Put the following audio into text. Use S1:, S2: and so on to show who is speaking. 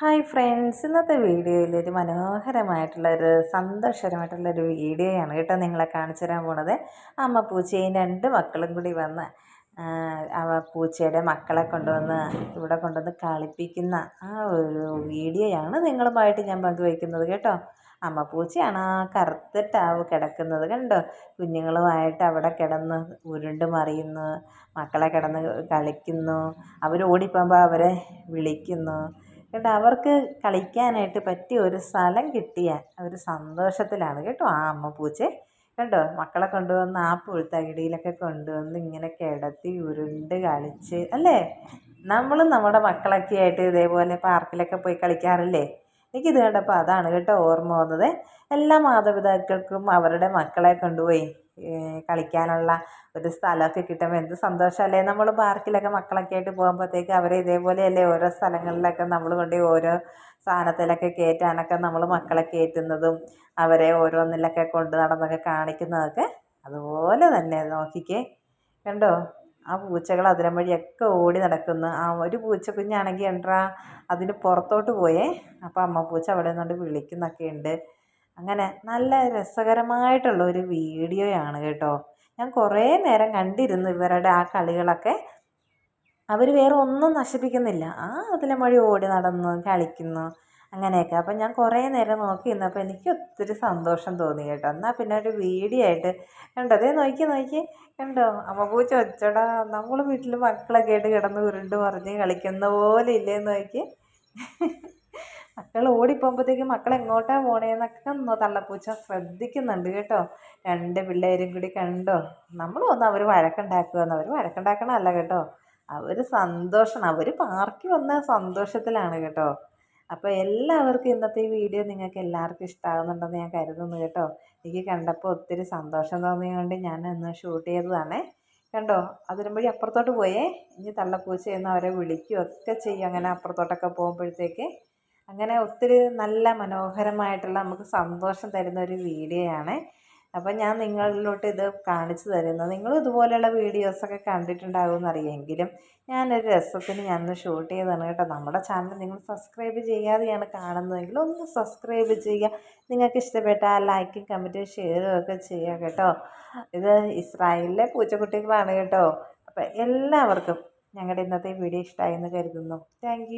S1: Hi friends ഇന്നത്തെ വീഡിയോയിൽ ഒരു മനോഹരമായിട്ടുള്ള ഒരു സന്തോഷകരമായിട്ടുള്ള ഒരു വീഡിയോയാണ് കേട്ടോ നിങ്ങളെ കാണിച്ചു തരാൻ പോണത്. അമ്മ പൂച്ചയും രണ്ട് മക്കളും കൂടി വന്ന് അവ പൂച്ചയുടെ മക്കളെ കൊണ്ടുവന്ന് ഇവിടെ കൊണ്ടുവന്ന് കളിപ്പിക്കുന്ന ആ ഒരു വീഡിയോയാണ് നിങ്ങളുമായിട്ട് ഞാൻ പങ്കുവയ്ക്കുന്നത് കേട്ടോ. അമ്മ പൂച്ചയാണ് ആ കറുത്തിട്ടാവ് കിടക്കുന്നത് കണ്ടോ? കുഞ്ഞുങ്ങളുമായിട്ട് അവിടെ കിടന്ന് ഉരുണ്ട് മറിയുന്നു മക്കളെ കിടന്ന് കളിക്കുന്നു അവർ ഓടിപ്പോകുമ്പോൾ അവരെ വിളിക്കുന്നു. കേട്ടോ അവർക്ക് കളിക്കാനായിട്ട് പറ്റിയ ഒരു സ്ഥലം കിട്ടിയാൽ ഒരു സന്തോഷത്തിലാണ് കേട്ടോ ആ അമ്മ പൂച്ച കേട്ടോ മക്കളെ കൊണ്ടുവന്ന് ആ പുഴുത്തകിടിയിലൊക്കെ കൊണ്ടുവന്ന് ഇങ്ങനെ കിടത്തി ഉരുണ്ട് കളിച്ച് അല്ലേ? നമ്മളും നമ്മുടെ മക്കളൊക്കെ ആയിട്ട് ഇതേപോലെ പാർക്കിലൊക്കെ പോയി കളിക്കാറില്ലേ? എനിക്കിത് കണ്ടപ്പോൾ അതാണ് കേട്ടോ ഓർമ്മ വന്നത്. എല്ലാ മാതാപിതാക്കൾക്കും അവരുടെ മക്കളെ കൊണ്ടുപോയി കളിക്കാനുള്ള ഒരു സ്ഥലമൊക്കെ കിട്ടുമ്പോൾ എന്ത് സന്തോഷമല്ലേ? നമ്മൾ പാർക്കിലൊക്കെ മക്കളൊക്കെ ആയിട്ട് പോകുമ്പോഴത്തേക്ക് അവരെ ഇതേപോലെയല്ലേ ഓരോ സ്ഥലങ്ങളിലൊക്കെ നമ്മൾ കൊണ്ട് ഓരോ സാധനത്തിലൊക്കെ കയറ്റാനൊക്കെ നമ്മൾ മക്കളെ കയറ്റുന്നതും അവരെ ഓരോന്നിലൊക്കെ കൊണ്ട് നടന്നൊക്കെ കാണിക്കുന്നതൊക്കെ അതുപോലെ തന്നെ. നോക്കിക്കേ. കണ്ടോ? ആ പൂച്ചകൾ അതിരം വഴിയൊക്കെ ഓടി നടക്കുന്നു. ആ ഒരു പൂച്ച കുഞ്ഞാണെങ്കിൽ എൻട്രാ അതിന് പുറത്തോട്ട് പോയേ. അപ്പോൾ അമ്മ പൂച്ച അവിടെ നിന്നുകൊണ്ട് വിളിക്കുന്നൊക്കെ ഉണ്ട് അങ്ങനെ നല്ല രസകരമായിട്ടുള്ള ഒരു വീഡിയോയാണ് കേട്ടോ. ഞാൻ കുറേ നേരം കണ്ടിരുന്നു ഇവരുടെ ആ കളികളൊക്കെ. അവർ വേറെ ഒന്നും നശിപ്പിക്കുന്നില്ല. ആ അതിലെ വഴി ഓടി നടന്നു കളിക്കുന്നു. അങ്ങനെയൊക്കെ. അപ്പം ഞാൻ കുറേ നേരം നോക്കി നിന്നപ്പോൾ എനിക്ക് ഒത്തിരി സന്തോഷം തോന്നി കേട്ടോ. എന്നാൽ പിന്നെ ഒരു വീഡിയോ ആയിട്ട് കണ്ടോ? അതേ നോക്കി നോക്കി. കണ്ടോ? അമ്മ പൂച്ച വെച്ചടാ നമ്മൾ വീട്ടിൽ മക്കളൊക്കെ ആയിട്ട് കിടന്ന് ഉരുണ്ട് പറഞ്ഞ് കളിക്കുന്ന പോലെ ഇല്ലേ നോക്കി. മക്കൾ ഓടിപ്പോകുമ്പോഴത്തേക്കും മക്കൾ എങ്ങോട്ടാണ് പോണേന്നൊക്കെ തള്ളപ്പൂച്ച ശ്രദ്ധിക്കുന്നുണ്ട് കേട്ടോ. രണ്ട് പിള്ളേരും കൂടി കണ്ടോ? നമ്മൾ ഒന്ന് അവർ വഴക്കുണ്ടാക്കുമെന്ന് അവർ വഴക്കുണ്ടാക്കണമല്ല കേട്ടോ. അവർ സന്തോഷം. അവർ പാർക്കി വന്ന സന്തോഷത്തിലാണ് കേട്ടോ. അപ്പോൾ എല്ലാവർക്കും ഇന്നത്തെ ഈ വീഡിയോ നിങ്ങൾക്ക് എല്ലാവർക്കും ഇഷ്ടമാകുന്നുണ്ടെന്ന് ഞാൻ കരുതുന്നു കേട്ടോ. എനിക്ക് കണ്ടപ്പോൾ ഒത്തിരി സന്തോഷം തോന്നിയതുകൊണ്ട് ഞാൻ ഒന്ന് ഷൂട്ട് ചെയ്തതാണേ. കണ്ടോ? അതിനും വഴി അപ്പുറത്തോട്ട് പോയേ. ഇനി തള്ളപ്പൂച്ച എന്ന് അവരെ വിളിക്കുകയൊക്കെ ചെയ്യും അങ്ങനെ അപ്പുറത്തോട്ടൊക്കെ പോകുമ്പോഴത്തേക്ക്. അങ്ങനെ ഒത്തിരി നല്ല മനോഹരമായിട്ടുള്ള നമുക്ക് സന്തോഷം തരുന്ന ഒരു വീഡിയോയാണ്. അപ്പം ഞാൻ നിങ്ങളിലോട്ട് ഇത് കാണിച്ചു തരുന്നു. നിങ്ങളും ഇതുപോലെയുള്ള വീഡിയോസൊക്കെ കണ്ടിട്ടുണ്ടാകുമെന്ന് അറിയാമെങ്കിലും ഞാനൊരു രസത്തിന് ഞാനൊന്ന് ഷൂട്ട് ചെയ്തതാണ് കേട്ടോ. നമ്മുടെ ചാനൽ നിങ്ങൾ സബ്സ്ക്രൈബ് ചെയ്യാതെയാണ് കാണുന്നതെങ്കിൽ ഒന്ന് സബ്സ്ക്രൈബ് ചെയ്യുക. നിങ്ങൾക്ക് ഇഷ്ടപ്പെട്ടാൽ ലൈക്കും കമന്റും ഷെയറും ഒക്കെ ചെയ്യുക കേട്ടോ. ഇത് ഇസ്രായേലിലെ പൂച്ചക്കുട്ടികളാണ് കേട്ടോ. അപ്പം എല്ലാവർക്കും ഞങ്ങളുടെ ഇന്നത്തെ വീഡിയോ ഇഷ്ടമായി എന്ന് കരുതുന്നു താങ്ക്